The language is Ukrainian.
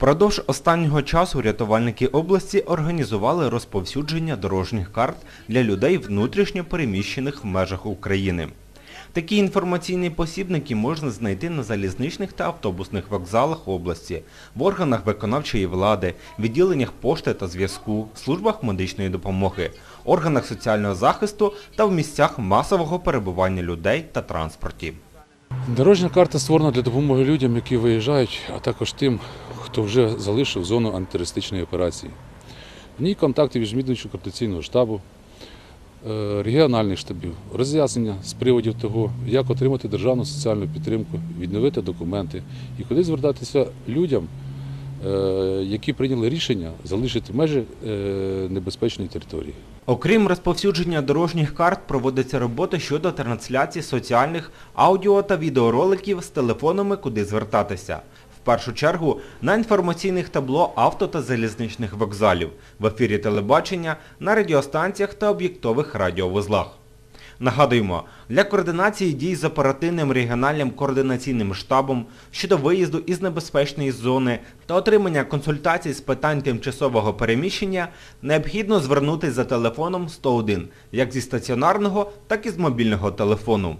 Впродовж останнього часу рятувальники області організували розповсюдження дорожніх карт для людей внутрішньо переміщених в межах України. Такі інформаційні посібники можна знайти на залізничних та автобусних вокзалах області, в органах виконавчої влади, відділеннях пошти та зв'язку, службах медичної допомоги, органах соціального захисту та в місцях масового перебування людей та транспорті. Дорожня карта створена для допомоги людям, які виїжджають, а також тим, хто вже залишив зону антитерористичної операції. В ній контакти між міжвідомчого координаційного штабу, е, регіональних штабів, роз'яснення з приводів того, як отримати державну соціальну підтримку, відновити документи і куди звертатися людям, які прийняли рішення залишити межі е, небезпечної території. Окрім розповсюдження дорожніх карт, проводиться робота щодо трансляції соціальних аудіо та відеороликів з телефонами, куди звертатися. В першу чергу на інформаційних табло авто та залізничних вокзалів, в ефірі телебачення, на радіостанціях та об'єктових радіовузлах. Нагадуємо, для координації дій з оперативним регіональним координаційним штабом щодо виїзду із небезпечної зони та отримання консультацій з питань тимчасового переміщення необхідно звернутися за телефоном 101 як зі стаціонарного, так і з мобільного телефону.